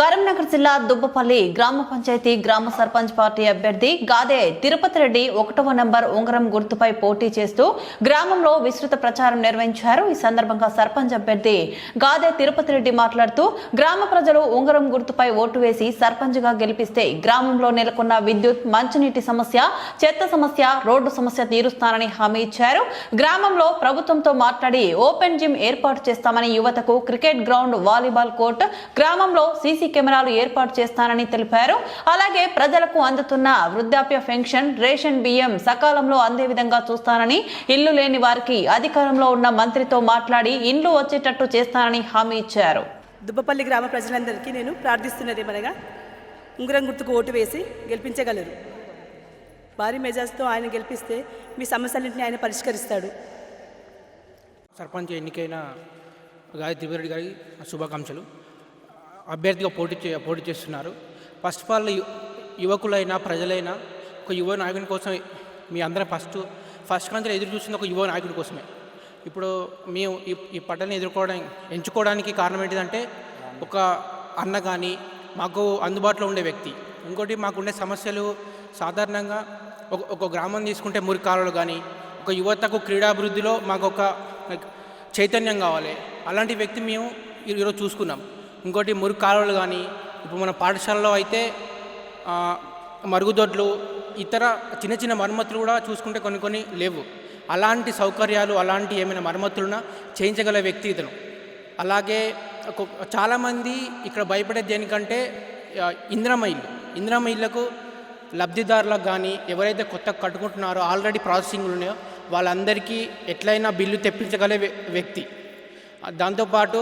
కరీంనగర్ జిల్లా దుబ్బపల్లి గ్రామ పంచాయతీ గ్రామ సర్పంచ్ పార్టీ అభ్యర్థి గాదే తిరుపతి రెడ్డి ఒకటవ నంబర్ ఉంగరం గుర్తుపై పోటీ చేస్తూ గ్రామంలో విస్తృత ప్రచారం నిర్వహించారు. ఈ సందర్భంగా సర్పంచ్ అభ్యర్థి గాదే తిరుపతి రెడ్డి మాట్లాడుతూ గ్రామ ప్రజలు ఉంగరం గుర్తుపై ఓటు వేసి సర్పంచ్గా గెలిపిస్తే గ్రామంలో నెలకొన్న విద్యుత్ మంచినీటి సమస్య చెత్త సమస్య రోడ్డు సమస్య తీరుస్తానని హామీ ఇచ్చారు. గ్రామంలో ప్రభుత్వంతో మాట్లాడి ఓపెన్ జిమ్ ఏర్పాటు చేస్తామని యువతకు క్రికెట్ గ్రౌండ్ వాలీబాల్ కోర్టు గ్రామంలో సీసీ కెమెరాలు ఏర్పాటు చేస్తానని తెలిపారు. అలాగే ప్రజలకు అందుతున్న వృద్ధాప్య పెన్షన్ రేషన్ బియ్యం సకాలంలో అందే విధంగా చూస్తానని ఇల్లు లేని వారికి అధికారంలో ఉన్న మంత్రితో మాట్లాడి ఇండ్లు వచ్చేటట్టు చేస్తానని హామీ ఇచ్చారు. దుబ్బపల్లి గ్రామ ప్రజలందరికీ నేను ప్రార్థిస్తున్నది ఏమనగా ఉంగరం గుర్తుకు ఓటు వేసి గెలిపించగలరు. భారీ మెజార్స్తో ఆయన గెలిపిస్తే మీ సమస్యలన్నింటినీ ఆయన పరిష్కరిస్తాడు. సర్పంచ్ ఎన్నికైన గాలి తిరుపతి గారి శుభాకాంక్షలు. అభ్యర్థిగా పోటీ చే పోటీ చేస్తున్నారు. ఫస్ట్ ఆఫ్ ఆల్ యువకులైనా ప్రజలైనా ఒక యువ నాయకుని కోసం మీ అందరం ఫస్ట్ ఫస్ట్ కాంచెలు ఎదురు చూస్తుంది ఒక యువ నాయకుడి కోసమే. ఇప్పుడు మేము ఈ ఈ పట్టణాన్ని ఎదుర్కోవడం ఎంచుకోవడానికి కారణం ఏంటిదంటే ఒక అన్న కానీ మాకు అందుబాటులో ఉండే వ్యక్తి. ఇంకోటి మాకుండే సమస్యలు సాధారణంగా ఒక ఒక గ్రామం తీసుకుంటే మురికాలలో కానీ ఒక యువతకు క్రీడాభివృద్ధిలో మాకు ఒక చైతన్యం కావాలి. అలాంటి వ్యక్తి మేము ఈరోజు చూసుకున్నాం. ఇంకోటి మురుగు కాలువలు కానీ ఇప్పుడు మన పాఠశాలలో అయితే మరుగుదొడ్లు ఇతర చిన్న చిన్న మరమ్మతులు కూడా చూసుకుంటే కొన్ని కొన్ని లేవు. అలాంటి సౌకర్యాలు అలాంటి ఏమైనా మరమ్మతులున్నా చేయించగల వ్యక్తి ఇతను. అలాగే చాలామంది ఇక్కడ భయపడే దేనికంటే ఆ, ఇందిరమ్మ ఇల్లు. ఇళ్ళకు లబ్ధిదారులకు కానీ ఎవరైతే కొత్త కట్టుకుంటున్నారో ఆల్రెడీ ప్రాసెసింగ్లు ఉన్నాయో వాళ్ళందరికీ ఎట్లయినా బిల్లు తెప్పించగల వ్యక్తి. దాంతోపాటు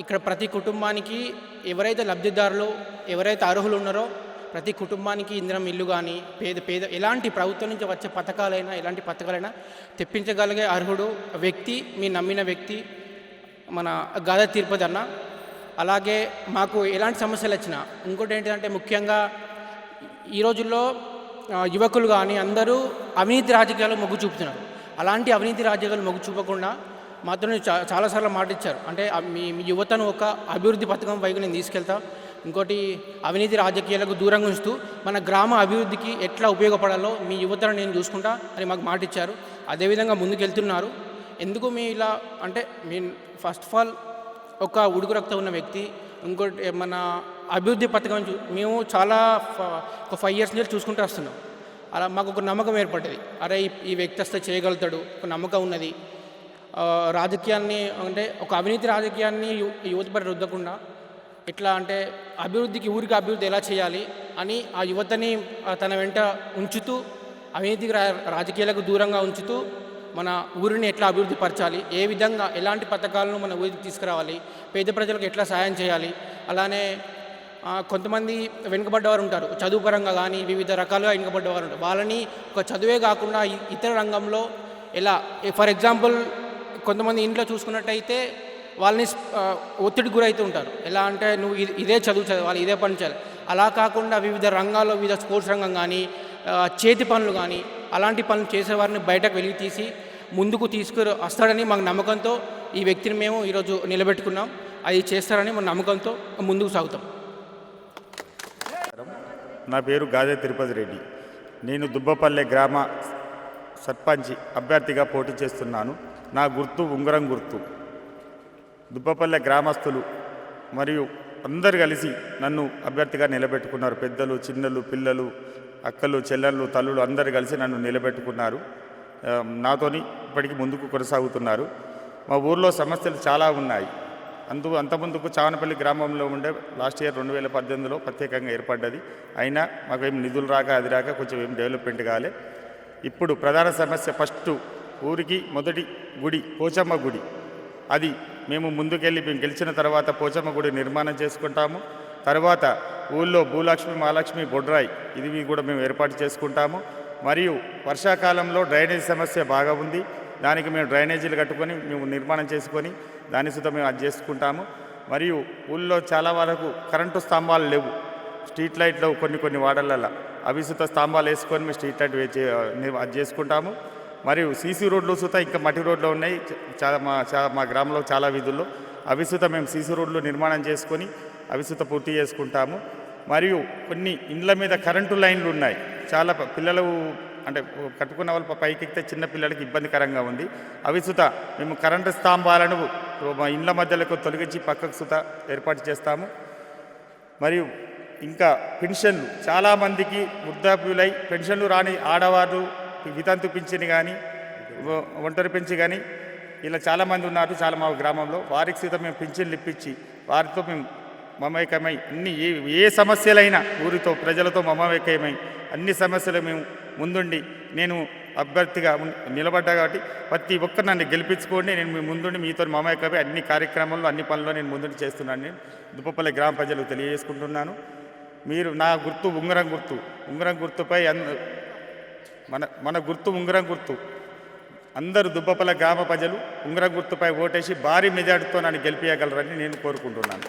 ఇక్కడ ప్రతి కుటుంబానికి ఎవరైతే లబ్ధిదారులు ఎవరైతే అర్హులు ఉన్నారో ప్రతి కుటుంబానికి ఇంద్రం ఇల్లు కానీ పేద పేద ఎలాంటి ప్రభుత్వం నుంచి వచ్చే పథకాలైనా ఎలాంటి పథకాలైనా తెప్పించగలిగే అర్హుడు వ్యక్తి మీ నమ్మిన వ్యక్తి మన గాదా తిరుపతి అన్న. అలాగే మాకు ఎలాంటి సమస్యలు వచ్చినా ఇంకోటి ఏంటంటే ముఖ్యంగా ఈ రోజుల్లో యువకులు కానీ అందరూ అవినీతి రాజకీయాలు మొగ్గు చూపుతున్నారు. అలాంటి అవినీతి రాజకీయాలు మొగ్గు చూపకుండా మాత్రమే చా చాలాసార్లు మాట ఇచ్చారు అంటే మీ యువతను ఒక అభివృద్ధి పథకం వైపు నేను తీసుకెళ్తా. ఇంకోటి అవినీతి రాజకీయాలకు దూరంగా ఉంచుతూ మన గ్రామ అభివృద్ధికి ఎట్లా ఉపయోగపడాలో మీ యువతను నేను చూసుకుంటా అని మాకు మాట ఇచ్చారు అదేవిధంగా ముందుకెళ్తున్నారు. ఎందుకు మీ ఇలా అంటే మీ ఫస్ట్ ఆఫ్ ఆల్ ఒక ఉడుకు రక్తం ఉన్న వ్యక్తి ఇంకోటి మన అభివృద్ధి పథకం చూ మేము చాలా ఫ- ఒక ఫైవ్ ఇయర్స్ నుంచి చూసుకుంటూ వస్తున్నాం. అలా మాకు ఒక నమ్మకం ఏర్పడ్డది. అరే ఈ- వ్యక్తి వస్తే చేయగలుగుతాడు. ఒక నమ్మకం ఉన్నది. రాజకీయాన్ని అంటే ఒక అవినీతి రాజకీయాన్ని యు- యువతపై రుద్దకుండా ఎట్లా అంటే అభివృద్ధికి ఊరికి అభివృద్ధి ఎలా చేయాలి అని ఆ యువతని తన వెంట ఉంచుతూ అవినీతి రా- రాజకీయాలకు దూరంగా ఉంచుతూ మన ఊరిని ఎట్లా అభివృద్ధి పరచాలి ఏ విధంగా ఎలాంటి పథకాలను మన ఊరికి తీసుకురావాలి పేద ప్రజలకు ఎట్లా సహాయం చేయాలి అలానే కొంతమంది వెనుకబడ్డవారు ఉంటారు చదువు పరంగా కానీ వివిధ రకాలుగా వెనుకబడ్డవారు ఉంటారు. వాళ్ళని ఒక చదువే కాకుండా ఇతర రంగంలో ఎలా ఫర్ ఎగ్జాంపుల్ కొంతమంది ఇంట్లో చూసుకున్నట్టయితే వాళ్ళని ఒత్తిడి గురైతూ ఉంటారు. ఎలా అంటే నువ్వు ఇదే చదువు చదవాలి ఇదే పని చేయాలి. అలా కాకుండా వివిధ రంగాల్లో వివిధ స్పోర్ట్స్ రంగం కానీ చేతి పనులు కానీ అలాంటి పనులు చేసేవారిని బయటకు వెలికి తీసి ముందుకు తీసుకుని వస్తాడని మాకు నమ్మకంతో ఈ వ్యక్తిని మేము ఈరోజు నిలబెట్టుకున్నాం. అది చేస్తారని మన నమ్మకంతో ముందుకు సాగుతాం. నా పేరు గాదే తిరుపతి రెడ్డి. నేను దుబ్బపల్లె గ్రామ సర్పంచ్ అభ్యర్థిగా పోటీ చేస్తున్నాను. నా గుర్తు ఉంగరం గుర్తు. దుబ్బపల్లె గ్రామస్తులు మరియు అందరు కలిసి నన్ను అభ్యర్థిగా నిలబెట్టుకున్నారు. పెద్దలు చిన్నలు పిల్లలు అక్కలు చెల్లెళ్ళు తల్లులు అందరు కలిసి నన్ను నిలబెట్టుకున్నారు. నాతోని ఇప్పటికి ముందుకు కొనసాగుతున్నారు. మా ఊర్లో సమస్యలు చాలా ఉన్నాయి. అందు అంతముందుకు చావనపల్లి గ్రామంలో ఉండే లాస్ట్ ఇయర్ రెండు వేల పద్దెనిమిదిలో ప్రత్యేకంగా ఏర్పడ్డది. అయినా మాకు ఏం నిధులు రాక అది రాక కొంచెం ఏం డెవలప్మెంట్ కాలే. ఇప్పుడు ప్రధాన సమస్య ఫస్ట్ ఊరికి మొదటి గుడి పోచమ్మ గుడి. అది మేము ముందుకెళ్ళి మేము గెలిచిన తర్వాత పోచమ్మ గుడి నిర్మాణం చేసుకుంటాము. తర్వాత ఊళ్ళో భూలక్ష్మి మహాలక్ష్మి బొడ్రాయి ఇది కూడా మేము ఏర్పాటు చేసుకుంటాము. మరియు వర్షాకాలంలో డ్రైనేజ్ సమస్య బాగా ఉంది. దానికి మేము డ్రైనేజీలు కట్టుకొని మేము నిర్మాణం చేసుకొని దాని సుతం మేము అది చేసుకుంటాము. మరియు ఊళ్ళో చాలా వరకు కరెంటు స్తంభాలు లేవు. స్ట్రీట్ లైట్లు కొన్ని కొన్ని వాడలలో అవిసుత స్తంభాలు వేసుకొని మేము స్ట్రీట్ లైట్ వేచే అది చేసుకుంటాము. మరియు సీసీ రోడ్లు సుత ఇంకా మట్టి రోడ్లు ఉన్నాయి. చాలా మా చా మా గ్రామంలో చాలా వీధుల్లో. అవిసుత మేము సీసీ రోడ్లు నిర్మాణం చేసుకొని అవి అవిసుత పూర్తి చేసుకుంటాము. మరియు కొన్ని ఇండ్ల మీద కరెంటు లైన్లు ఉన్నాయి. చాలా పిల్లలు అంటే కట్టుకున్న వాళ్ళు పైకెక్తే చిన్నపిల్లలకి చిన్న పిల్లలకి ఇబ్బందికరంగా ఉంది. అవి సుత మేము కరెంటు స్తంభాలను మా ఇండ్ల మధ్యలకు తొలగించి పక్కకు సుత ఏర్పాటు చేస్తాము. మరియు ఇంకా పెన్షన్లు. చాలామందికి వృద్ధాప్యులై పెన్షన్లు రాని ఆడవారు వితంతు పింఛన్ కానీ ఒంటరి పెంచి కానీ ఇలా చాలామంది ఉన్నారు చాలా మా గ్రామంలో. వారికి సీత మేము పింఛన్లు ఇప్పించి వారితో మేము మమేకమై అన్ని ఏ ఏ సమస్యలైనా ఊరితో ప్రజలతో మమేకమై అన్ని సమస్యలు మేము ముందుండి నేను అభ్యర్థిగా నిలబడ్డా కాబట్టి ప్రతి ఒక్కరు నన్ను గెలిపించుకోండి నేను మీ ముందుండి మీతో మమేకమై అన్ని కార్యక్రమాల్లో అన్ని పనుల్లో నేను ముందుండి చేస్తున్నాను. నేను దుప్పపల్లి గ్రామ ప్రజలకు తెలియజేసుకుంటున్నాను. మీరు నా గుర్తు ఉంగరం గుర్తు ఉంగరం గుర్తుపై అన్ మన మన గుర్తు ఉంగరం గుర్తు. అందరూ దుబ్బపల్ల గ్రామ ప్రజలు ఉంగరం గుర్తుపై ఓటేసి భారీ మెజార్టీతో నన్ను గెలిపించగలరని నేను కోరుకుంటున్నాను.